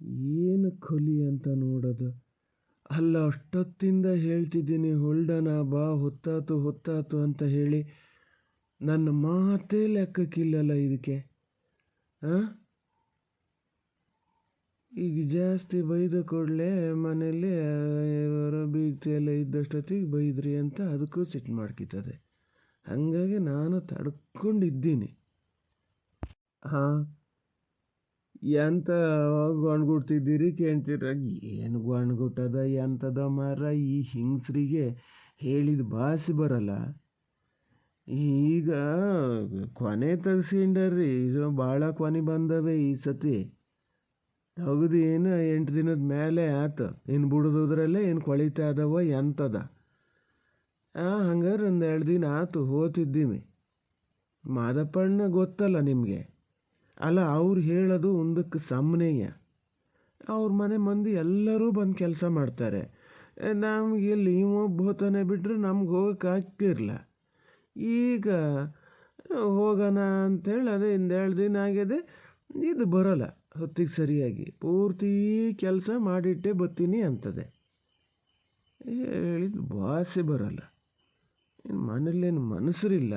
ಏನು ಕೊಲಿ ಅಂತ ನೋಡೋದು? ಅಲ್ಲ, ಅಷ್ಟೊತ್ತಿಂದ ಹೇಳ್ತಿದ್ದೀನಿ, ಹೊಲ್ಡನ ಬಾ, ಹೊತ್ತಾತು ಹೊತ್ತಾತು ಅಂತ ಹೇಳಿ ನನ್ನ ಮಾತೇ ಲೆಕ್ಕಕ್ಕಿಲ್ಲಲ್ಲ ಇದಕ್ಕೆ ಹಾಂ ಈಗ ಜಾಸ್ತಿ ಬೈದ ಕೂಡಲೇ ಮನೇಲಿ ಬೀಗ್ತಿ ಎಲ್ಲ ಇದ್ದಷ್ಟೊತ್ತಿಗೆ ಬೈದ್ರಿ ಅಂತ ಅದಕ್ಕೂ ಸಿಟ್ಟು ಮಾಡ್ಕಿತದೆ. ಹಾಗಾಗಿ ನಾನು ತಡ್ಕೊಂಡಿದ್ದೀನಿ. ಹಾಂ ಎಂತ ಗೊಣ್ಗುಡ್ತಿದ್ದೀರಿ ಕೇಳ್ತೀರ? ಏನು ಗೊಣ್ಗುಟ್ಟದ ಎಂಥದ ಮರ ಈ ಹಿಂಗ್ಸ್ರಿಗೆ ಹೇಳಿದ ಭಾಷೆ ಬರಲ್ಲ. ಈಗ ಕೊನೆ ತೆಗ್ಸಿಂಡರ್ರಿ ಇದು ಭಾಳ ಕೊನೆ ಬಂದವೆ ಈ ಸತಿ. ತೆಗ್ದು ಏನು ಎಂಟು ದಿನದ ಮೇಲೆ ಆತು. ಇನ್ನು ಬಿಡೋದ್ರಲ್ಲೇ ಏನು ಕೊಳಿತ ಅದವ ಎಂಥದ ಆ, ಹಂಗಾರೆ ಒಂದು ಎರಡು ದಿನ ಆತು, ಹೋತಿದ್ದೀವಿ. ಮಾದಪ್ಪಣ್ಣ ಗೊತ್ತಲ್ಲ ನಿಮಗೆ. ಅಲ್ಲ, ಅವ್ರು ಹೇಳೋದು ಒಂದಕ್ಕೆ ಸಮನೆಯ. ಅವ್ರ ಮನೆ ಮಂದಿ ಎಲ್ಲರೂ ಬಂದು ಕೆಲಸ ಮಾಡ್ತಾರೆ. ನಮ್ಗೆ ಇಲ್ಲಿ ಒಬ್ಬ ಬಿಟ್ಟರೆ ನಮ್ಗೆ ಹೋಗಕ್ಕೆ ಆಗ್ತಿರಲ್ಲ ಈಗ ಹೋಗೋಣ ಅಂಥೇಳಿ ಅದೇ ಎರಡು ದಿನ ಆಗಿದೆ. ಇದು ಬರೋಲ್ಲ ಹೊತ್ತಿಗೆ ಸರಿಯಾಗಿ. ಪೂರ್ತಿ ಕೆಲಸ ಮಾಡಿಟ್ಟೆ ಬರ್ತೀನಿ ಅಂತದೆ. ಹೇಳಿದ ಭಾಷೆ ಬರಲ್ಲ. ಏನು ಮನೇಲೇನು ಮನಸ್ಸರಿಲ್ಲ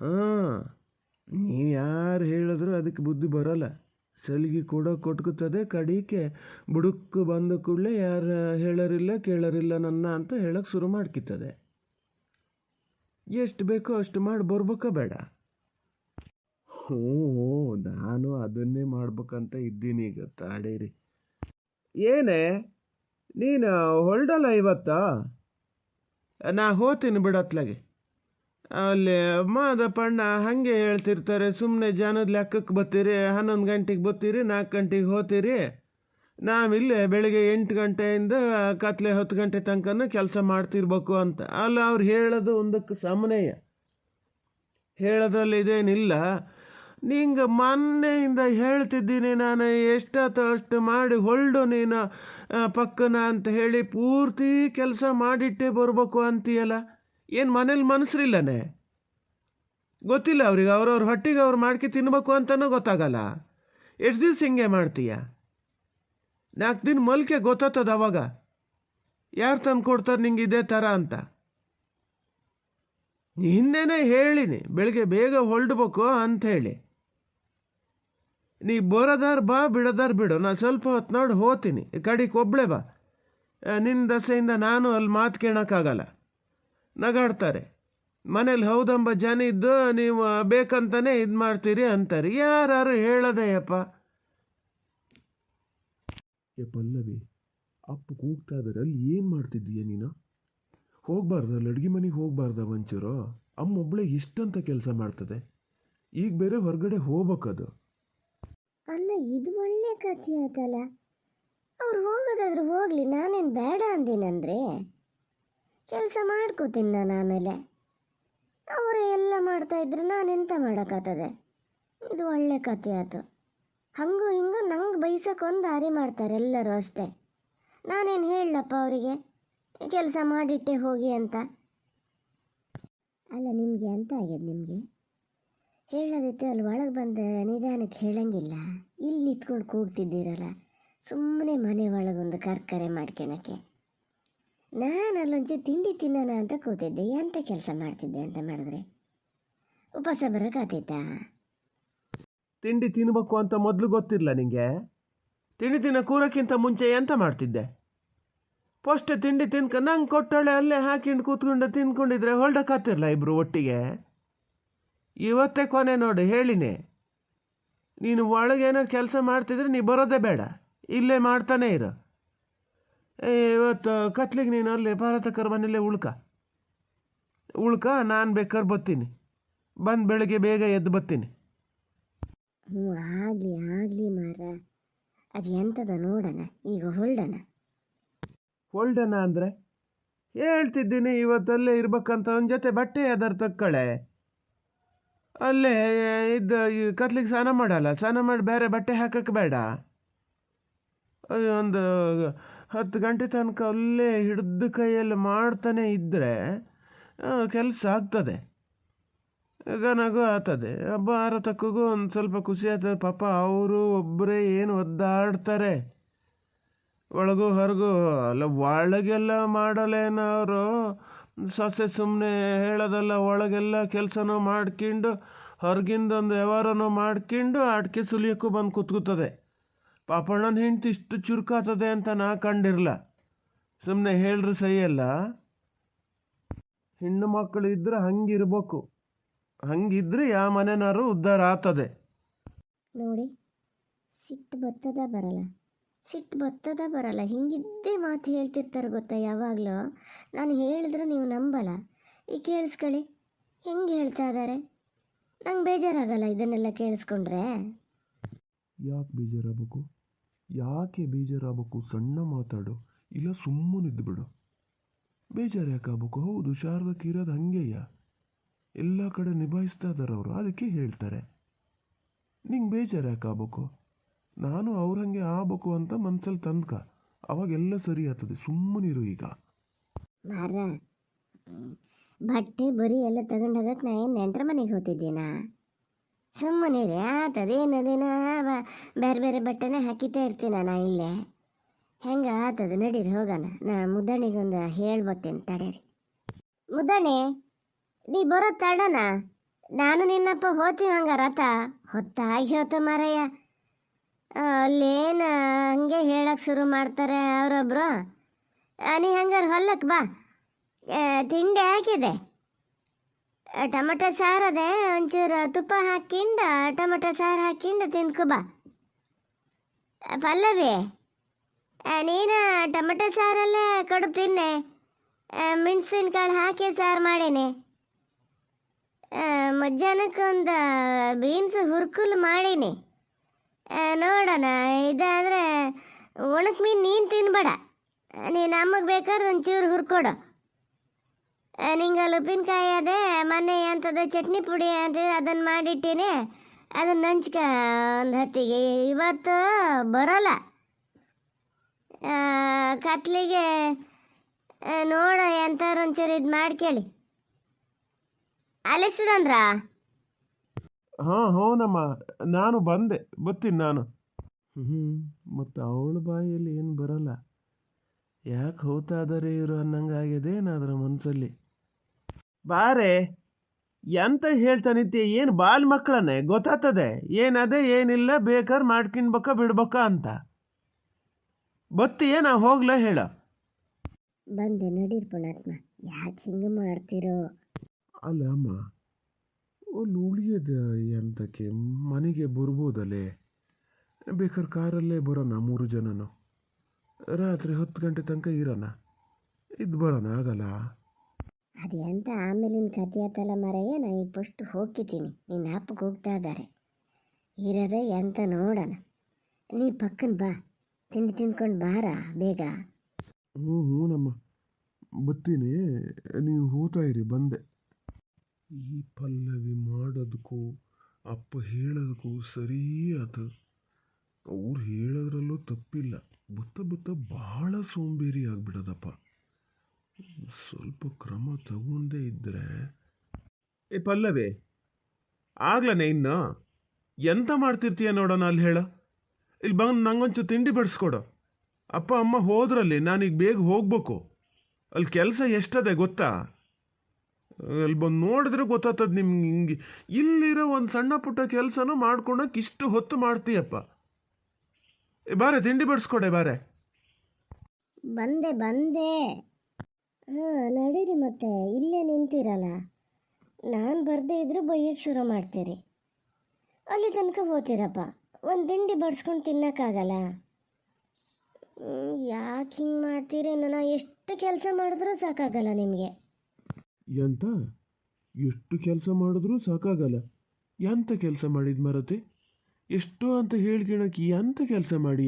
ಹಾಂ ಹೇಳಿದ್ರು ಅದಕ್ಕೆ ಬುದ್ಧಿ ಬರೋಲ್ಲ. ಸಲಿಗೆ ಕೂಡ ಕೊಟ್ಕುತ್ತದೆ. ಕಡಿಕೆ ಬುಡಕ್ಕೆ ಬಂದ ಕೂಡಲೇ ಯಾರು ಹೇಳೋರಿಲ್ಲ, ಕೇಳೋರಿಲ್ಲ ನನ್ನ ಅಂತ ಹೇಳಕ್ಕೆ ಶುರು ಮಾಡ್ಕಿತ್ತದೆ. ಎಷ್ಟು ಬೇಕೋ ಅಷ್ಟು ಮಾಡಿ ಬರ್ಬೇಕಾ ಬೇಡ. ಹ್ಞೂ, ನಾನು ಅದನ್ನೇ ಮಾಡ್ಬೇಕಂತ ಇದ್ದೀನಿ ಈಗ ತಾಡೇರಿ ಏನೇ, ನೀನು ಹೊರಡಲ್ಲ ಇವತ್ತಾ? ನಾ ಹೋತೀನಿ ಬಿಡತ್ಲಾಗೆ. ಅಲ್ಲಿ ಮಾದಪ್ಪಣ್ಣ ಹಾಗೆ ಹೇಳ್ತಿರ್ತಾರೆ ಸುಮ್ಮನೆ ಜನದ ಲೆಕ್ಕಕ್ಕೆ ಬರ್ತೀರಿ, ಹನ್ನೊಂದು ಗಂಟೆಗೆ ಬರ್ತೀರಿ ನಾಲ್ಕು ಗಂಟೆಗೆ ಹೋಗ್ತೀರಿ. ನಾವಿಲ್ಲೇ ಬೆಳಿಗ್ಗೆ ಎಂಟು ಗಂಟೆಯಿಂದ ಕತ್ಲೆ ಹತ್ತು ಗಂಟೆ ತನಕನೂ ಕೆಲಸ ಮಾಡ್ತಿರ್ಬೇಕು ಅಂತ. ಅಲ್ಲ, ಅವ್ರು ಹೇಳೋದು ಒಂದಕ್ಕೆ ಸಮನೆಯ ಹೇಳೋದ್ರಲ್ಲಿ ಇದೇನಿಲ್ಲ. ನಿಂಗೆ ಮೊನ್ನೆಯಿಂದ ಹೇಳ್ತಿದ್ದೀನಿ ನಾನು ಎಷ್ಟಾತೋ ಅಷ್ಟು ಮಾಡಿ ಹೊಲ್ಡು ನೀನು ಪಕ್ಕನ ಅಂತ ಹೇಳಿ ಪೂರ್ತಿ ಕೆಲಸ ಮಾಡಿಟ್ಟೇ ಬರಬೇಕು ಅಂತೀಯಲ್ಲ. ಏನು ಮನೇಲಿ ಮನಸ್ರಿಲ್ಲನೇ? ಗೊತ್ತಿಲ್ಲ ಅವ್ರಿಗೆ, ಅವ್ರವ್ರ ಹೊಟ್ಟಿಗೆ ಅವ್ರು ಮಾಡ್ಕೆ ತಿನ್ಬೇಕು ಅಂತಲೂ ಗೊತ್ತಾಗಲ್ಲ. ಎಷ್ಟು ದಿವ್ಸ ಹಿಂಗೆ ಮಾಡ್ತೀಯ? ನಾಲ್ಕು ದಿನ ಮಲ್ಕೆ ಗೊತ್ತಾಗ್ತದ ಅವಾಗ? ಯಾರು ತಂದು ಕೊಡ್ತಾರೆ ನಿಂಗೆ ಇದೇ ಥರ ಅಂತ? ಹಿಂದೆನೇ ಹೇಳಿನಿ ಬೆಳಗ್ಗೆ ಬೇಗ ಹೊರಡ್ಬೇಕು ಅಂತ ಹೇಳಿ ನೀ ಬರೋದಾರ್ ಬಾ, ಬಿಡೋದಾರ್ ಬಿಡು, ನಾನು ಸ್ವಲ್ಪ ಹೊತ್ತು ನೋಡಿ ಹೋತೀನಿ ಕಡೆಗೆ ಒಬ್ಬಳೆ ಬಾ. ನಿನ್ನ ದಸೆಯಿಂದ ನಾನು ಅಲ್ಲಿ ಮಾತು ಕೇಳೋಕ್ಕಾಗಲ್ಲ. ನಗಾಡ್ತಾರೆ. ಮನೇಲಿ ಹೌದಂಬ ಜನ ಇದ್ದು ನೀವು ಬೇಕಂತಾನೆ ಇದು ಮಾಡ್ತೀರಿ ಅಂತಾರೆ. ಯಾರು ಹೇಳದೆಯಪ್ಪ ಏ ಪಲ್ಲವಿ ಅಪ್ಪ ಕೂಗ್ತಾ ಇದ್ದಾರೆ ಅಲ್ಲಿ ಏನು ಮಾಡ್ತಿದ್ದೀಯ ನೀನು? ಹೋಗ್ಬಾರ್ದಲ್ಲ ಅಡುಗೆ ಮನೆಗೆ ಹೋಗ್ಬಾರ್ದ ಒಂಚೂರು ಅಮ್ಮ ಒಬ್ಳೆ ಇಷ್ಟಂತ ಕೆಲಸ ಮಾಡ್ತದೆ. ಈಗ ಬೇರೆ ಹೊರಗಡೆ ಹೋಗ್ಬೇಕದು. ಅಲ್ಲ ಇದು ಒಳ್ಳೆ ಕಥೆ ಆಯ್ತಲ್ಲ ಅವ್ರು ಹೋಗೋದಾದ್ರೆ ಹೋಗಲಿ ನಾನೇನು ಬೇಡ ಅಂದಿನಂದ್ರೆ? ಕೆಲಸ ಮಾಡ್ಕೋತೀನಿ ನಾನು ಆಮೇಲೆ. ಅವರು ಎಲ್ಲ ಇದ್ರೆ ಎಂತ ಮಾಡೋಕ್ಕಾಗ್ತದೆ? ಇದು ಒಳ್ಳೆ ಕಥೆ ಆಯ್ತು ಹಂಗೂ ಹಿಂಗೂ ನಂಗೆ ಬೈಸೋಕೊಂದು ದಾರಿ ಮಾಡ್ತಾರೆ ಎಲ್ಲರೂ ಅಷ್ಟೇ. ನಾನೇನು ಹೇಳಪ್ಪ ಅವರಿಗೆ? ಕೆಲಸ ಮಾಡಿಟ್ಟೆ ಹೋಗಿ ಅಂತ. ಅಲ್ಲ, ನಿಮಗೆ ಅಂತ ಆಗ್ಯದ ನಿಮಗೆ? ಹೇಳೋದಿತ್ತು ಅಲ್ಲಿ ಒಳಗೆ ಬಂದ ನಿಧಾನಕ್ಕೆ ಹೇಳಂಗಿಲ್ಲ. ಇಲ್ಲಿ ನಿಂತ್ಕೊಂಡು ಕೂಗ್ತಿದ್ದೀರಲ್ಲ. ಸುಮ್ಮನೆ ಮನೆ ಒಳಗೊಂದು ಕರ್ಕರೆ ಮಾಡ್ಕೊಳಕ್ಕೆ ನಾನು ಅಲ್ಲೊಂಚೂರು ತಿಂಡಿ ತಿನ್ನೋಣ ಅಂತ ಕೂತಿದ್ದೆ. ಎಂಥ ಕೆಲಸ ಮಾಡ್ತಿದ್ದೆ ಅಂತ ಮಾಡಿದ್ರೆ? ಉಪವಾಸ ಬರೋಕ್ಕಾತೈತಾ ತಿಂಡಿ ತಿನ್ಬೇಕು ಅಂತ ಮೊದಲು ಗೊತ್ತಿರಲ್ಲ ನಿಂಗೆ? ತಿಂಡಿ ತಿನ್ನ ಕೂರಕ್ಕಿಂತ ಮುಂಚೆ ಎಂತ ಮಾಡ್ತಿದ್ದೆ? ಫಸ್ಟ್ ತಿಂಡಿ ತಿನ್ಕ ನಂಗೆ ಕೊಟ್ಟಳೆ ಅಲ್ಲೇ ಹಾಕಿಂಡು ಕೂತ್ಕೊಂಡು ತಿನ್ಕೊಂಡಿದ್ರೆ ಹೊಲ್ಡಕ್ಕಾತಿರಲ್ಲ ಇಬ್ರು ಒಟ್ಟಿಗೆ? ಇವತ್ತೇ ಕೊನೆ ನೋಡು, ಹೇಳಿನಿ. ನೀನು ಒಳಗೇನೋ ಕೆಲಸ ಮಾಡ್ತಿದ್ರೆ ನೀ ಬರೋದೇ ಬೇಡ. ಇಲ್ಲೇ ಮಾಡ್ತಾನೇ ಇರು. ಏ ಇವತ್ತು ಕತ್ಲಿಗೆ ನೀನು ಅಲ್ಲಿ ಭಾರತಕರ ಮನೇಲೆ ಉಳ್ಕ. ಉಳ್ಕ ನಾನು ಬೇಕಾದ್ರೆ ಬರ್ತೀನಿ ಬಂದು ಬೆಳಗ್ಗೆ ಬೇಗ ಎದ್ದು ಬರ್ತೀನಿ ಹ್ಞೂ ಆಗಲಿ ಆಗಲಿ ಮಾರ ಅದು ಎಂಥದ ನೋಡೋಣ ಈಗ ಹೊಲ್ಡಣ. ಹೊಲ್ಡನ ಅಂದರೆ? ಹೇಳ್ತಿದ್ದೀನಿ ಇವತ್ತಲ್ಲೇ ಇರ್ಬೇಕಂತ ಅವನ ಜೊತೆ ಬಟ್ಟೆ ಅದರ ತಕ್ಕಳೆ. ಅಲ್ಲೇ ಇದು ಕತ್ಲಿಗೆ ಸ್ನಾನ ಮಾಡಲ್ಲ ಸ್ನಾನ ಮಾಡಿ ಬೇರೆ ಬಟ್ಟೆ ಹಾಕಕ್ಕೆ ಬೇಡ. ಒಂದು ಹತ್ತು ಗಂಟೆ ತನಕ ಅಲ್ಲೇ ಹಿಡಿದು ಕೈಯಲ್ಲಿ ಮಾಡ್ತಾನೆ ಇದ್ದರೆ ಕೆಲಸ ಆಗ್ತದೆ. ನನಗೂ ಆಗ್ತದೆ. ಹಬ್ಬ ಭಾರತಕ್ಕೂ ಒಂದು ಸ್ವಲ್ಪ ಖುಷಿ ಆಗ್ತದೆ. ಪಾಪ ಅವರು ಒಬ್ಬರೇ ಏನು ಒದ್ದಾಡ್ತಾರೆ. ಒಳಗೂ ಹೊರಗೂ ಅಲ್ಲ, ಒಳಗೆಲ್ಲ ಮಾಡಲೇನ ಅವರು ಸೊಸೆ ಸುಮ್ಮನೆ ಹೇಳೋದಲ್ಲ, ಒಳಗೆಲ್ಲ ಕೆಲಸನೂ ಮಾಡ್ಕೊಂಡು ಹೊರಗಿಂದೊಂದು ವ್ಯವಹಾರನೂ ಮಾಡ್ಕೊಂಡು ಆಟಿಕೆ ಸುಲಿಯೋಕ್ಕೂ ಬಂದು ಕೂತ್ಕೋತದೆ. ಪಾಪಣ್ಣನ ಹೆಂಡತಿ ಇಷ್ಟು ಚುರುಕಾತದೆ ಅಂತ ನಾ ಕಂಡಿರಲ್ಲ ಸುಮ್ಮನೆ ಹೇಳ್ರಿ ಸಹಿಯಲ್ಲ ಹೆಣ್ಣು ಮಕ್ಕಳು ಇದ್ರೆ ಹಂಗಿರ್ಬೇಕು. ಹಂಗಿದ್ರೆ ಯಾವ ಮನೆನಾರು ಉದ್ಧಾರ ಆತದೆ ನೋಡಿ ಸಿಟ್ಟು ಬತ್ತದ ಬರಲ್ಲ. ಸಿಟ್ಟು ಬತ್ತದ ಬರಲ್ಲ. ಹಿಂಗಿದ್ದೇ ಮಾತು ಹೇಳ್ತಿರ್ತಾರೆ ಗೊತ್ತಾ ಯಾವಾಗಲೂ. ನಾನು ಹೇಳಿದ್ರೆ ನೀವು ನಂಬಲ್ಲ. ಈಗ ಕೇಳಿಸ್ಕೊಳ್ಳಿ. ಹೆಂಗೆ ಹೇಳ್ತಾ ಇದ್ದಾರೆ ನಂಗೆ ಬೇಜಾರಾಗಲ್ಲ ಇದನ್ನೆಲ್ಲ ಕೇಳಿಸ್ಕೊಂಡ್ರೆ. ಯಾಕೆ ಬೇಜಾರಾಗಬೇಕು? ಯಾಕೆ ಬೇಜಾರಾಗಬೇಕು? ಸಣ್ಣ ಮಾತಾಡು. ಇಲ್ಲ ಸುಮ್ಮನಿದ್ದು ಬಿಡು ಬೇಜಾರು ಯಾಕೆ ಆಗ್ಬೇಕು ಹೌದು, ಶಾರದಕ್ಕೆ ಇರೋದು ಹಂಗೆಯ? ಎಲ್ಲ ಕಡೆ ನಿಭಾಯಿಸ್ತಾ ಇದ್ದಾರೆ ಅವರು. ಅದಕ್ಕೆ ಹೇಳ್ತಾರೆ. ನಿಂಗೆ ಬೇಜಾರು ಯಾಕೆ ಆಗ್ಬೇಕು ನಾನು ಅವ್ರ ಹಂಗೆ ಆಗ್ಬೇಕು ಅಂತ ಮನ್ಸಲ್ಲಿ ತಂದ್ಕ ಅವಾಗೆಲ್ಲ ಸರಿ ಆಗ್ತದೆ. ಸುಮ್ಮನಿರು ಈಗ. ಬಟ್ಟೆ, ಬರೀ ಎಲ್ಲ ತಗೊಂಡು ಹೋಗಕ್ಕೆ ನಾ ಏನು ನೆಂಟ್ರ ಮನೆಗೆ ಹೋಗ್ತಿದ್ದೀನಾ? ಸುಮ್ಮನೆ ರೀ ಆತದೇನು ದಿನ ಬೇರೆ ಬೇರೆ ಬಟ್ಟೆನೇ ಹಾಕಿತಾ ಇರ್ತೀನಿ ನಾ ಇಲ್ಲೇ. ಹೆಂಗೆ ಆತದು ನಡೀರಿ ಹೋಗೋಣ. ನಾ ಮುದ್ದಣಿಗೊಂದು ಹೇಳ್ಬತ್ತೇನೆ ತಡೀರಿ. ಮುದ್ದಣಿ ನೀ ಬರೋ ತಡನ? ನಾನು ನಿನ್ನಪ್ಪ ಹೋತೀನಿ ಹಂಗ ರಥ ಹೊತ್ತಾಗಿ ಹೋತ ಮಾರಯ್ಯ. ಅಲ್ಲೇನ ಹಂಗೆ ಹೇಳಕ್ಕೆ ಶುರು ಮಾಡ್ತಾರೆ ಅವರೊಬ್ರು? ನೀ ಹಂಗಾರೆ ಹೊಲ್ಲಕ್ಕೆ ಬಾ. ತಿಂಡಿ ಹಾಕಿದೆ. ಟೊಮಟೊ ಸಾರು ಅದೇ, ಒಂಚೂರು ತುಪ್ಪ ಹಾಕಿಂಡು ಟೊಮೆಟೊ ಸಾರು ಹಾಕಿಂಡು ತಿನ್ಕೊ ಬಾ. ಪಲ್ಲವಿ ನೀನು ಟೊಮೆಟೊ ಸಾರಲ್ಲೇ ಕಡು ತಿನ್ನೆ. ಮೆಣಸಿನ್ಕಾಳು ಹಾಕಿ ಸಾರು ಮಾಡೀನಿ. ಮಧ್ಯಾಹ್ನಕ್ಕೆ ಒಂದು ಬೀನ್ಸ್ ಹುರ್ಕುಲ್ ಮಾಡೀನಿ. ನೋಡೋಣ, ಇದಾದರೆ ಒಣಕ್ ಮೀನು ನೀನು ತಿನ್ಬೇಡ. ನೀನು ಅಮ್ಮಗೆ ಬೇಕಾದ್ರೆ ಒಂಚೂರು ಹುರ್ಕೊಡು. ನಿಂಗೆ ಅಲ್ಲಿ ಉಪ್ಪಿನಕಾಯಿ ಅದೇ ಮೊನ್ನೆ ಎಂಥದ್ದು ಚಟ್ನಿ ಪುಡಿ ಅಂತ ಅದನ್ನು ಮಾಡಿಟ್ಟೀನಿ. ಅದನ್ನ ನಂಚ್ಕ, ಒಂದು ಹತ್ತಿಗೆ. ಇವತ್ತು ಬರೋಲ್ಲ. ಕತ್ಲಿಗೆ ನೋಡ ಎಂಥವ್ರು ಒಂಚೂರು ಇದು ಮಾಡ್ಕೇಳಿ. ಅಲಿಸಿದಂದ್ರ? ಹಾಂ, ಹೌನಮ್ಮ. ನಾನು ಬಂದೆ. ಬರ್ತೀನಿ ನಾನು. ಹ್ಞೂ ಮತ್ತು ಅವಳ ಬಾಯಲ್ಲಿ ಏನು ಬರಲ್ಲ. ಯಾಕೆ ಹೋಗ್ತಾ ಇದ್ದಾರೆ ಇವರು ಅನ್ನಂಗಾಗಿದೆ ಏನಾದ್ರ ಮನಸ್ಸಲ್ಲಿ ಬಾರೆ ಎಂತ ಹೇಳ್ತಾನಿತ್ತೆ ಏನು ಬಾಲ್ ಮಕ್ಕಳನ್ನೇ ಗೊತ್ತಾಗ್ತದೆ. ಏನದೇ ಏನಿಲ್ಲ ಬೇಕಾದ್ರೆ ಮಾಡ್ಕಿನ್ಬೇಕ ಬಿಡ್ಬೇಕ ಅಂತ. ಬತ್ತಿ ನಾ ಹೋಗ್ಲ ಹೇಳ. ಬಂದೆ ನಡೀರಿ ಪುಣಾತ್ಮ ಯಾಕೆ ಹಿಂಗೆ ಮಾಡ್ತಿರೋ? ಅಲ್ಲ ಅಮ್ಮ ಅಲ್ಲಿ ಉಳಿಯದ ಎಂತಕ್ಕೆ ಮನೆಗೆ ಬರ್ಬೋದಲ್ಲೇ ಬೇಕಾದ್ರೆ ಕಾರಲ್ಲೇ ಬರೋಣ ಮೂರು ಜನನು. ರಾತ್ರಿ ಹತ್ತು ಗಂಟೆ ತನಕ ಇರೋಣ. ಇದು ಬರೋಣ ಆಗಲ್ಲ ಅದು ಎಂತ ಆಮೇಲಿನ ಕತೆ ಆತಲ್ಲ ಮರಯ್ಯ, ನಾ ಈಗ ಫಸ್ಟ್ ಹೋಗ್ತಿದ್ದೀನಿ. ನಿನ್ನ ಅಪ್ಪಗೆ ಹೋಗ್ತಾ ಇದ್ದಾರೆ ಇರೋದೇ ಎಂತ ನೋಡೋಣ. ನೀ ಪಕ್ಕನ ಬಾ. ತಿಂಡಿ ತಿನ್ಕೊಂಡು ಬಾರ ಬೇಗ. ಹ್ಞೂ ಹ್ಞೂನಮ್ಮ ಬತ್ತೀನಿ ನೀವು ಹೋಗ್ತಾ ಇರಿ, ಬಂದೆ. ಈ ಪಲ್ಲವಿ ಮಾಡೋದಕ್ಕೂ, ಅಪ್ಪ ಹೇಳೋದಕ್ಕೂ ಸರಿ ಅದು ಅವ್ರು ಹೇಳೋದ್ರಲ್ಲೂ ತಪ್ಪಿಲ್ಲ. ಬತ್ತ ಬತ್ತ ಭಾಳ ಸೋಂಬೇರಿ ಆಗ್ಬಿಡದಪ್ಪ ಸ್ವಲ್ಪ ಕ್ರಮ ತಗೊಂಡೇ ಇದ್ದರೆ ಏ ಪಲ್ಲವಿ ಆಗ್ಲನೇ ಇನ್ನು ಎಂತ ಮಾಡ್ತಿರ್ತೀಯ ನೋಡೋಣ ಅಲ್ಲಿ ಹೇಳ. ಇಲ್ಲಿ ಬಂದು ನಂಗೊಂಚೂರು ತಿಂಡಿ ಬಡಿಸ್ಕೊಡು. ಅಪ್ಪ, ಅಮ್ಮ ಹೋದ್ರಲ್ಲಿ ನಾನೀಗ ಬೇಗ ಹೋಗ್ಬೇಕು. ಅಲ್ಲಿ ಕೆಲಸ ಎಷ್ಟದೆ ಗೊತ್ತಾ? ಅಲ್ಲಿ ಬಂದು ನೋಡಿದ್ರೆ ಗೊತ್ತಾಗ್ತದೆ ನಿಮ್ಗೆ ಹಿಂಗೆ ಇಲ್ಲಿರೋ ಒಂದು ಸಣ್ಣ ಪುಟ್ಟ ಕೆಲಸನೂ ಮಾಡ್ಕೊಳಕ್ಕೆ ಇಷ್ಟು ಹೊತ್ತು ಮಾಡ್ತೀಯಪ್ಪ. ಬಾರೆ, ತಿಂಡಿ ಬಡಿಸ್ಕೊಡೆ ಬಾರೆ. ಬಂದೆ ಬಂದೆ. ಹಾಂ, ನಡೀರಿ ಮತ್ತೆ. ಇಲ್ಲೇ ನಿಂತಿರಲ್ಲ. ನಾನು ಬರದೇ ಇದ್ರೆ ಬೈಯಕ್ಕೆ ಶುರು ಮಾಡ್ತೀರಿ. ಅಲ್ಲಿ ತನಕ ಹೋತಿರಪ್ಪ ಒಂದು ತಿಂಡಿ ಬಡ್ಸ್ಕೊಂಡು ತಿನ್ನೋಕ್ಕಾಗಲ್ಲ? ಯಾಕೆ ಹಿಂಗೆ ಮಾಡ್ತೀರಿ ನನ್ನ ಎಷ್ಟು ಕೆಲಸ ಮಾಡಿದ್ರೂ ಸಾಕಾಗಲ್ಲ ನಿಮಗೆ. ಎಂತ? ಎಷ್ಟು ಕೆಲಸ ಮಾಡಿದ್ರೂ ಸಾಕಾಗಲ್ಲ. ಎಂತ ಕೆಲಸ ಮಾಡಿದ ಮರತೆ ಎಷ್ಟು ಅಂತ ಹೇಳ್ಕೊಳಕ್ಕೆ ಎಂತ ಕೆಲಸ ಮಾಡಿ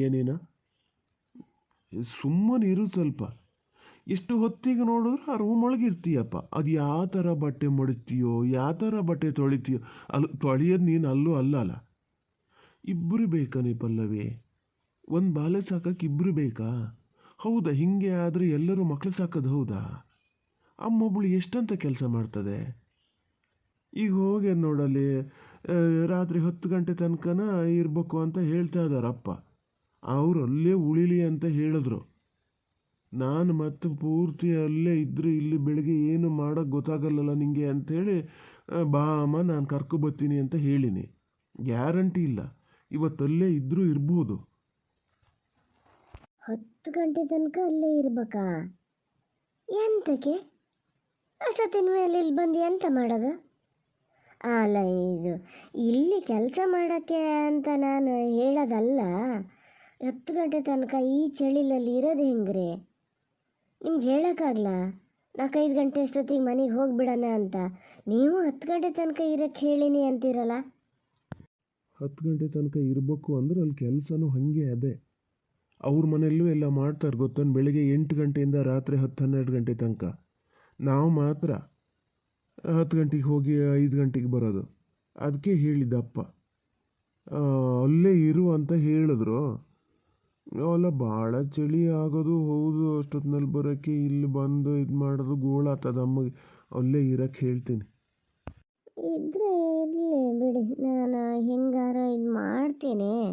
ಸುಮ್ಮನೆ ಇರು ಸ್ವಲ್ಪ. ಎಷ್ಟು ಹೊತ್ತಿಗೆ ನೋಡಿದ್ರು ಆ ರೂಮ್ ಒಳಗೆ ಇರ್ತೀಯಪ್ಪ. ಅದು ಯಾವ ಥರ ಬಟ್ಟೆ ಮಡಿತೀಯೋ, ಯಾವ ಥರ ಬಟ್ಟೆ ತೊಳಿತೀಯೋ ಅಲ್ಲಿ ತೊಳೆಯೋದು ನೀನು ಅಲ್ಲೂ ಅಲ್ಲಲ್ಲ ಅಲ್ಲ. ಇಬ್ಬರು ಬೇಕಾ ನೀ ಪಲ್ಲವಿ? ಒಂದು ಬಾಲ್ಯ ಸಾಕಕ್ಕೆ ಇಬ್ಬರು ಬೇಕಾ? ಹೌದಾ? ಹಿಂಗೆ ಆದರೆ ಎಲ್ಲರೂ ಮಕ್ಕಳು ಸಾಕೋದು ಹೌದಾ? ಅಮ್ಮೊಬ್ಬಳು ಎಷ್ಟಂತ ಕೆಲಸ ಮಾಡ್ತದೆ? ಈಗ ಹೋಗಿ ನೋಡಲಿ ರಾತ್ರಿ ಹತ್ತು ಗಂಟೆ ತನಕನ ಇರಬೇಕು ಅಂತ ಹೇಳ್ತಾ ಇದ್ದಾರಪ್ಪ ಅವರು ಅಲ್ಲೇ ಉಳಿಲಿ ಅಂತ ಹೇಳಿದ್ರು. ನಾನು ಮತ್ತು ಪೂರ್ತಿ ಅಲ್ಲೇ ಇದ್ದರೆ ಇಲ್ಲಿ ಬೆಳಗ್ಗೆ ಏನು ಮಾಡೋಕ್ಕೆ ಗೊತ್ತಾಗಲ್ಲಲ್ಲ ನಿಮಗೆ ಅಂಥೇಳಿ ಬಾ ಅಮ್ಮ, ನಾನು ಕರ್ಕೊಬತ್ತೀನಿ ಅಂತ ಹೇಳಿನಿ. ಗ್ಯಾರಂಟಿ ಇಲ್ಲ. ಇವತ್ತಲ್ಲೇ ಇದ್ದರೂ ಇರ್ಬೋದು. ಹತ್ತು ಗಂಟೆ ತನಕ ಅಲ್ಲೇ ಇರ್ಬೇಕಾ? ಎಂತಕ್ಕೆ? ಅಷ್ಟೊತ್ತಿನ ಮೇಲೆ ಇಲ್ಲಿ ಬಂದು ಎಂತ ಮಾಡೋದು? ಅಲ್ಲ, ಇದು ಇಲ್ಲಿ ಕೆಲಸ ಮಾಡೋಕ್ಕೆ ಅಂತ ನಾನು ಹೇಳೋದಲ್ಲ. ಹತ್ತು ಗಂಟೆ ತನಕ ಈ ಚಳಿಲಲ್ಲಿ ಇರೋದು ಹೆಂಗ್ರಿ? ನಿಮ್ಗೆ ಹೇಳೋಕ್ಕಾಗಲ್ಲ ನಾಲ್ಕೈದು ಗಂಟೆ ಅಷ್ಟೊತ್ತಿಗೆ ಮನೆಗೆ ಹೋಗಿಬಿಡೋಣ ಅಂತ. ನೀವು ಹತ್ತು ಗಂಟೆ ತನಕ ಇರೋಕ್ಕೆ ಹೇಳಿನಿ ಅಂತೀರಲ್ಲ ಹತ್ತು ಗಂಟೆ ತನಕ ಇರಬೇಕು ಅಂದ್ರೆ ಅಲ್ಲಿ ಕೆಲಸನೂ ಹಾಗೆ ಅದೇ. ಅವ್ರ ಮನೆಯಲ್ಲೂ ಎಲ್ಲ ಮಾಡ್ತಾರೆ ಗೊತ್ತನ್ ಬೆಳಿಗ್ಗೆ ಎಂಟು ಗಂಟೆಯಿಂದ ರಾತ್ರಿ ಹತ್ತು ಹನ್ನೆರಡು ಗಂಟೆ ತನಕ. ನಾವು ಮಾತ್ರ ಹತ್ತು ಗಂಟೆಗೆ ಹೋಗಿ ಐದು ಗಂಟೆಗೆ ಬರೋದು. ಅದಕ್ಕೆ ಹೇಳಿದ್ದಪ್ಪ. ಅಲ್ಲೇ ಇರು ಅಂತ ಹೇಳಿದ್ರು. ಅಲ್ಲ ಭಾಳ ಚಳಿ ಆಗೋದು ಹೌದು. ಅಷ್ಟೊತ್ತಿನಲ್ಲಿ ಬರೋಕ್ಕೆ ಇಲ್ಲಿ ಬಂದು ಇದು ಮಾಡೋದು ಗೋಳಾತದ ಅಮ್ಮಗೆ. ಅಲ್ಲೇ ಇರಕ್ಕೆ ಹೇಳ್ತೀನಿ. ಇದ್ರೆ ಇರಲಿ ಬಿಡಿ. ನಾನು ಹೆಂಗಾರ ಇದು ಮಾಡ್ತೇನೆ.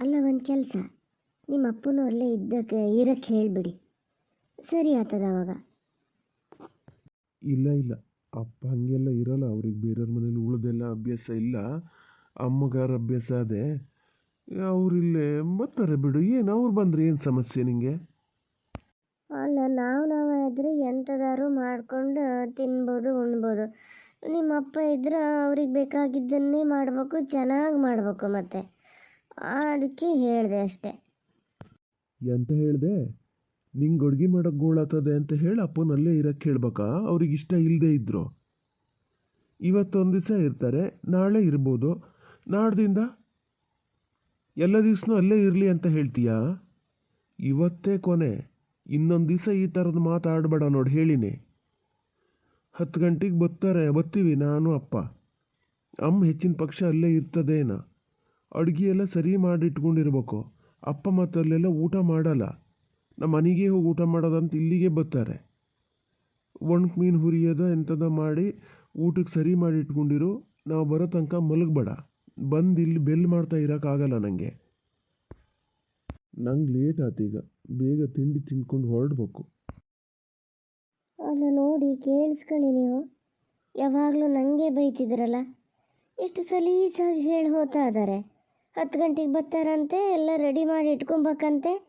ಅಲ್ಲ ಒಂದು ಕೆಲಸ. ನಿಮ್ಮ ಅಪ್ಪನೂ ಅಲ್ಲೇ ಇದ್ದಕ್ಕೆ ಇರಕ್ಕೆ ಹೇಳಿಬಿಡಿ. ಸರಿ ಆಗ್ತದ ಅವಾಗ. ಇಲ್ಲ ಇಲ್ಲ. ಅಪ್ಪ ಹಂಗೆಲ್ಲ ಇರಲ್ಲ. ಅವ್ರಿಗೆ ಬೇರೆಯವ್ರ ಮನೇಲಿ ಉಳಿದೆಲ್ಲ ಅಭ್ಯಾಸ ಇಲ್ಲ. ಅಮ್ಮಗಾರ ಅಭ್ಯಾಸ ಅದೇ. ಅವರಿಲ್ಲೇ ಬರ್ತಾರೆ ಬಿಡು. ಏನು ಅವ್ರು ಬಂದರೆ ಏನು ಸಮಸ್ಯೆ ನಿಮಗೆ ಅಲ್ಲ ನಾವು ನಾವು ಇದ್ರೆ ಎಂಥದಾರು ಮಾಡ್ಕೊಂಡು ತಿನ್ಬೋದು ಉಣ್ಬೋದು. ನಿಮ್ಮ ಅಪ್ಪ ಇದ್ರೆ ಅವ್ರಿಗೆ ಬೇಕಾಗಿದ್ದನ್ನೇ ಮಾಡಬೇಕು ಚೆನ್ನಾಗಿ ಮಾಡಬೇಕು ಮತ್ತೆ. ಅದಕ್ಕೆ ಹೇಳಿದೆ ಅಷ್ಟೇ. ಎಂತ ಹೇಳಿದೆ? ನಿಂಗೆ ಅಡುಗೆ ಮಾಡೋಕ್ಕೆ ಗೋಳಾತದೆ ಅಂತ ಹೇಳಿ ಅಪ್ಪನಲ್ಲೇ ಇರಕ್ಕೆ ಹೇಳ್ಬೇಕಾ? ಅವ್ರಿಗೆ ಇಷ್ಟ ಇಲ್ಲದೆ ಇದ್ರು. ಇವತ್ತೊಂದು ದಿವಸ ಇರ್ತಾರೆ ನಾಳೆ ಇರ್ಬೋದು. ನಾಡ್ದಿಂದ ಎಲ್ಲ ದಿವ್ಸನೂ ಅಲ್ಲೇ ಇರಲಿ ಅಂತ ಹೇಳ್ತೀಯಾ? ಇವತ್ತೇ ಕೊನೆ. ಇನ್ನೊಂದು ದಿವಸ ಈ ಥರದ ಮಾತಾಡಬೇಡ ನೋಡಿ, ಹೇಳಿನಿ. ಹತ್ತು ಗಂಟೆಗೆ ಬರ್ತಾರೆ, ಬರ್ತೀವಿ ನಾನು, ಅಪ್ಪ. ಅಮ್ಮ ಹೆಚ್ಚಿನ ಪಕ್ಷ ಅಲ್ಲೇ ಇರ್ತದೇನ? ಅಡುಗೆ ಎಲ್ಲ ಸರಿ ಮಾಡಿಟ್ಕೊಂಡಿರ್ಬೇಕು. ಅಪ್ಪ ಮತ್ತು ಅಲ್ಲೆಲ್ಲ ಊಟ ಮಾಡಲ್ಲ. ನಮ್ಮ ಮನೆಗೆ ಹೋಗಿ ಊಟ ಮಾಡೋದಂತ ಇಲ್ಲಿಗೆ ಬರ್ತಾರೆ. ಒಣಕ್ ಮೀನು ಹುರಿಯೋದ ಎಂಥದ ಮಾಡಿ ಊಟಕ್ಕೆ ಸರಿ ಮಾಡಿ ಇಟ್ಕೊಂಡಿರು ನಾವು ಬರೋ ತನಕ ಮಲಗಬೇಡ. ಬಂದು ಇಲ್ಲಿ ಬೆಲ್ ಮಾಡ್ತಾ ಇರೋಕ್ಕಾಗಲ್ಲ ನನಗೆ ನಂಗೆ ಲೇಟ್ ಆಯ್ತು ಈಗ. ಬೇಗ ತಿಂಡಿ ತಿಂದ್ಕೊಂಡು ಹೊರಡ್ಬೇಕು. ಅಲ್ಲ ನೋಡಿ, ಕೇಳಿಸ್ಕೊಳ್ಳಿ ನೀವು. ಯಾವಾಗಲೂ ನನಗೆ ಬೈತಿದ್ರಲ್ಲ? ಎಷ್ಟು ಸಲೀಸಾಗಿ ಹೇಳಿ ಹೋಗ್ತಾ ಇದ್ದಾರೆ ಹತ್ತು ಗಂಟೆಗೆ ಬರ್ತಾರಂತೆ, ಎಲ್ಲ ರೆಡಿ ಮಾಡಿ ಇಟ್ಕೊಬೇಕಂತೆ.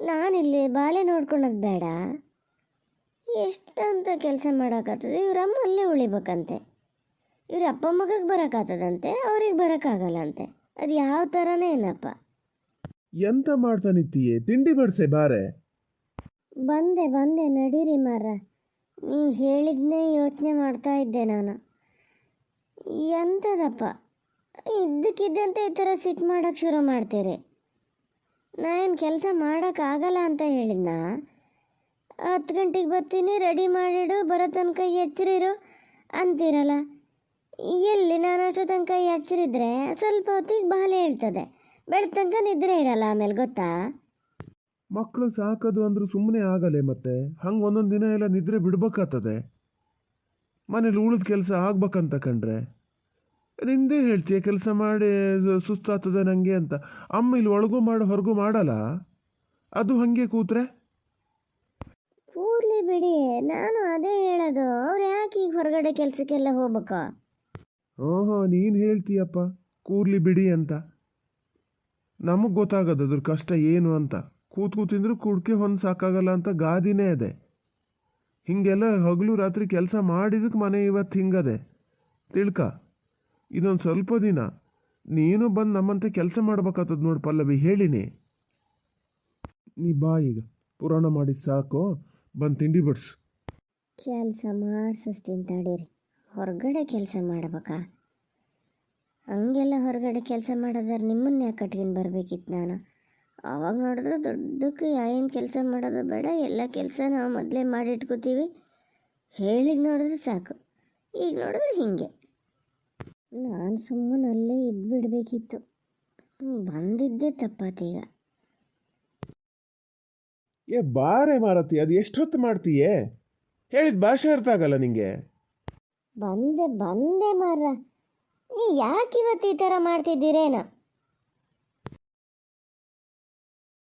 ನಾನಿಲ್ಲಿ ಬಾಳೆ ನೋಡ್ಕೊಳೋದು ಬೇಡ. ಎಷ್ಟಂತ ಕೆಲಸ ಮಾಡೋಕ್ಕಾಗ್ತದೆ ಇವರಮ್ಮ ಅಲ್ಲೇ ಉಳಿಬೇಕಂತೆ. ಇವ್ರ ಅಪ್ಪ ಮಗಗೆ ಬರೋಕ್ಕಾಗ್ತದಂತೆ ಅವ್ರಿಗೆ ಬರೋಕ್ಕಾಗಲ್ಲಂತೆ. ಅದು ಯಾವ ಥರನೇ ಏನಪ್ಪ ಎಂತ ಮಾಡ್ತಾ ನಿಂತೀಯೇ? ತಿಂಡಿ ಬಡಿಸೆ ಬಾರೆ. ಬಂದೆ ಬಂದೆ ನಡೀರಿ ಮಾರ ನೀವು ಹೇಳಿದ್ನೇ ಯೋಚನೆ ಮಾಡ್ತಾ ಇದ್ದೆ ನಾನು. ಎಂಥದಪ್ಪ ಇದ್ದಕ್ಕಿದ್ದಂತೆ ಈ ಥರ ಸಿಟ್ಟು ಮಾಡೋಕ್ಕೆ ಶುರು ಮಾಡ್ತೀರಿ. ನಾನು ಕೆಲಸ ಮಾಡೋಕ್ಕಾಗಲ್ಲ ಅಂತ ಹೇಳಿದ್ನ? ಹತ್ತು ಗಂಟೆಗೆ ಬರ್ತೀನಿ ರೆಡಿ ಮಾಡಿಡು ಬರೋ ತನಕ ಎಚ್ಚರಿರು ಅಂತೀರಲ್ಲ. ಎಲ್ಲಿ ನಾನು ಅಷ್ಟೋ ತನಕ ಎಚ್ಚರಿದ್ರೆ ಸ್ವಲ್ಪ ಹೊತ್ತಿಗೆ ಬಾಲೆ ಹೇಳ್ತದೆ. ಬೆಳ್ ತನಕ ನಿದ್ರೆ ಇರಲ್ಲ ಆಮೇಲೆ ಗೊತ್ತಾ? ಮಕ್ಕಳು ಸಾಕೋದು ಅಂದ್ರೂ ಸುಮ್ಮನೆ ಆಗಲ್ಲ ಮತ್ತೆ? ಹಂಗೆ ಒಂದೊಂದು ದಿನ ಎಲ್ಲ ನಿದ್ರೆ ಬಿಡ್ಬೇಕಾಗ್ತದೆ. ಮನೇಲಿ ಉಳಿದ ಕೆಲಸ ಆಗ್ಬೇಕಂತ ಕಂಡ್ರೆ? ನಿಂದೇ ಹೇಳ್ತೀಯ ಕೆಲಸ ಮಾಡಿ ಸುಸ್ತಾಗ್ತದೆ ನನಗೆ ಅಂತ. ಅಮ್ಮ ಇಲ್ಲಿ ಒಳಗೂ ಮಾಡು ಹೊರಗೂ ಮಾಡಲ್ಲ? ಅದು ಹಾಗೆ ಕೂತ್ರೆ? ಕೂರ್ಲಿ ಬಿಡಿ ನಾನು ಅದೇ ಹೇಳೋದು. ಅವ್ರು ಯಾಕೆ ಈಗ ಹೊರಗಡೆ ಕೆಲಸಕ್ಕೆಲ್ಲ ಹೋಗ್ಬೇಕು? ಓಹೋ, ನೀನು ಹೇಳ್ತೀಯಪ್ಪ, ಕೂರ್ಲಿ ಬಿಡಿ ಅಂತ. ನಮಗೆ ಗೊತ್ತಾಗೋದು ಅದ್ರ ಕಷ್ಟ ಏನು ಅಂತ. ಕೂತ್ ಕೂತಿದ್ರು ಕುಡ್ಕೆ ಹೊಂದು ಸಾಕಾಗಲ್ಲ ಅಂತ ಗಾದಿನೇ ಅದೆ. ಹೀಗೆಲ್ಲ ಹಗಲು ರಾತ್ರಿ ಕೆಲಸ ಮಾಡಿದಕ್ಕೆ ಮನೆ ಇವತ್ತು ಹಿಂಗದೆ. ತಿಳ್ಕ ಇದೊಂದು ಸ್ವಲ್ಪ ದಿನ ನೀನು ಬಂದು ನಮ್ಮಂತೆ ಕೆಲಸ ಮಾಡ್ಬೇಕಾಗ್ತದ ನೋಡಿ ಪಲ್ಲವಿ, ಹೇಳಿನಿ. ನೀ ಬಾ ಈಗ, ಪುರಾಣ ಮಾಡಿ ಸಾಕು, ಬಂದು ತಿಂಡಿ ಬಿಡ್ಸು. ಕೆಲಸ ಮಾಡಿಸ್ತೀನಿ ತಡೀರಿ. ಹೊರಗಡೆ ಕೆಲಸ ಮಾಡ್ಬೇಕಾ? ಹಂಗೆಲ್ಲ ಹೊರಗಡೆ ಕೆಲಸ ಮಾಡೋದಾದ್ರೆ ನಿಮ್ಮನ್ನ ಯಾಕೆ ಕಟ್ಕೊಂಡು ಬರಬೇಕಿತ್ತು ನಾನು? ಅವಾಗ ನೋಡಿದ್ರೆ ದೊಡ್ಡಕ್ಕೆ ಏನು ಕೆಲಸ ಮಾಡೋದು ಬೇಡ, ಎಲ್ಲ ಕೆಲಸ ನಾವು ಮೊದಲೇ ಮಾಡಿಟ್ಕೋತೀವಿ. ಹೇಳಿದ ನೋಡಿದ್ರೆ ಸಾಕು. ಈಗ ನೋಡಿದ್ರೆ ಹೀಗೆ. ನಾನು ಸುಮ್ಮನೆ ಅಲ್ಲೇ ಇದ್ಬಿಡ್ಬೇಕಿತ್ತು. ಬಂದಿದ್ದೇ ತಪ್ಪಾತೀಗ ಏ, ಬಾರೆ ಮಾರತಿ, ಅದು ಎಷ್ಟೊತ್ತು ಮಾಡ್ತೀಯೇ? ಹೇಳಿದ ಭಾಷೆ ಅರ್ಥ ಆಗಲ್ಲ ನಿಂಗೆ. ಬಂದೆ ಬಂದೆ ಮಾರ್ರ. ನೀವು ಯಾಕೆ ಇವತ್ತು ಈ ಥರ ಮಾಡ್ತಿದ್ದೀರೇನೋ?